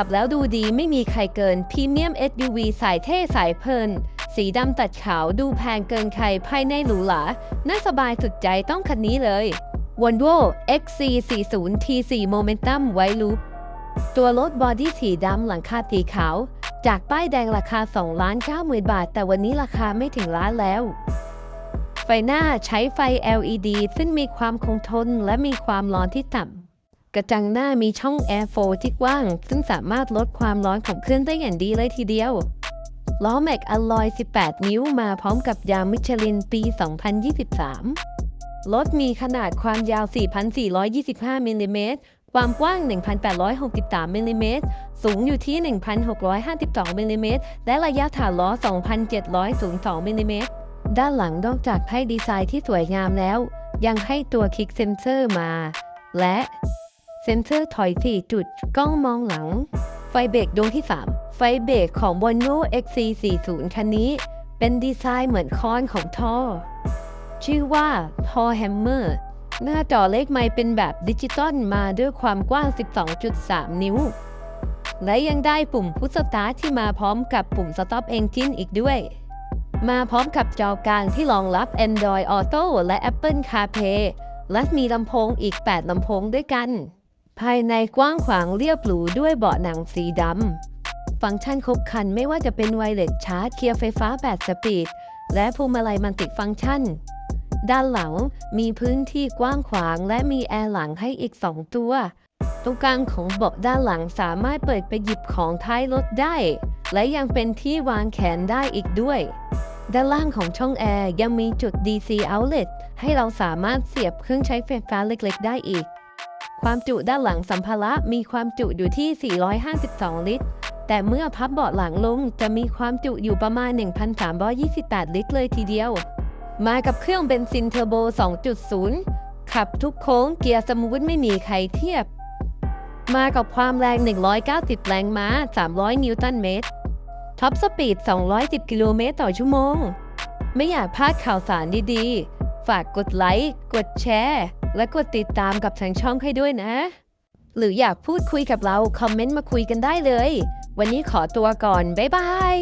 ขับแล้วดูดีไม่มีใครเกินพรีเมียม SUV สายเท่สายเพลิน สีดำตัดขาวดูแพงเกินใครภายในหรูหราน่าสบายสุดใจต้องคันนี้เลย Volvo XC40 T4 Momentum ไวลูปตัวรถบอดี้สีดำหลังคาสีขาว จากป้ายแดงราคา 2 ล้าน9หมื่นบาท แต่วันนี้ราคาไม่ถึงล้านแล้ว ไฟหน้าใช้ไฟ LED ซึ่งมีความคงทนและมีความร้อนที่ต่ำ กระจังหน้ามีช่อง Air Flow ที่กว้าง ซึ่งสามารถลดความร้อนของเครื่องได้อย่างดีเลยทีเดียว ล้อแม็กอลลอย 18 นิ้วมาพร้อมกับยางมิชลินปี 2023 รถมีขนาดความยาว 4,425มิลลิเมตรความกว้าง 1,863มิลลิเมตรสูงอยู่ที่ 1,652มิลลิเมตรและระยะฐานล้อ 2,702มิลลิเมตรด้านหลังนอกจากให้ดีไซน์ที่สวยงามแล้ว ยังให้ตัวคลิกเซนเซอร์มา และ เซนเซอร์ถอย 4 จุด กล้องมองหลัง ไฟเบรกดวงที่ 3 ไฟเบรกของ Volvo XC40 คันนี้ เป็นดีไซน์เหมือนค้อนของท่อ ชื่อว่าท่อแฮมเมอร์หน้าจอเลขไมค์เป็นแบบดิจิตอลมาด้วยความกว้าง 12.3 นิ้ว และยังได้ปุ่มพุชสตาร์ทที่มาพร้อมกับปุ่ม Stop Engine อีกด้วย มาพร้อมกับจอกลางที่รองรับ Android Auto และ Apple CarPlay และมีลำโพงอีก 8 ลำโพงด้วยกัน ภายในกว้างขวางเรียบหรูด้วยเบาะหนังสีดำ ฟังก์ชันครบครันไม่ว่าจะเป็นไวเลสชาร์จเกียร์ไฟฟ้า 8 สปีด และพวงมาลัยมันติฟังก์ชัน ด้านหลังมีพื้นที่กว้างขวางและมีแอร์หลังให้อีก 2 ตัว ตรงกลางของเบาะด้านหลังสามารถเปิดไปหยิบของท้ายรถได้ และยังเป็นที่วางแขนได้อีกด้วย ด้านล่างของช่องแอร์ยังมีจุด DC outlet ให้เราสามารถเสียบเครื่องใช้ไฟฟ้าเล็ก ๆ ได้อีก ความจุด้านหลังสัมภาระมีความจุอยู่ที่ 452 ลิตร แต่เมื่อพับเบาะหลังลงจะมีความจุอยู่ประมาณ 1,328 ลิตรเลยทีเดียว มากับเครื่องเบนซินเทอร์โบ 2.0 ขับทุกโค้งเกียร์สมูทไม่มีใครเทียบ มากับความแรง 190 แรงม้า 300 นิวตันเมตร ท็อปสปีด 210 กิโลเมตรต่อชั่วโมง ไม่อยากพลาดข่าวสารดีๆ ฝากกดไลค์ กดแชร์ และกดติดตามกับทางช่องให้ด้วยนะ หรืออยากพูดคุยกับเรา คอมเมนต์มาคุยกันได้เลย วันนี้ขอตัวก่อน บ๊ายบาย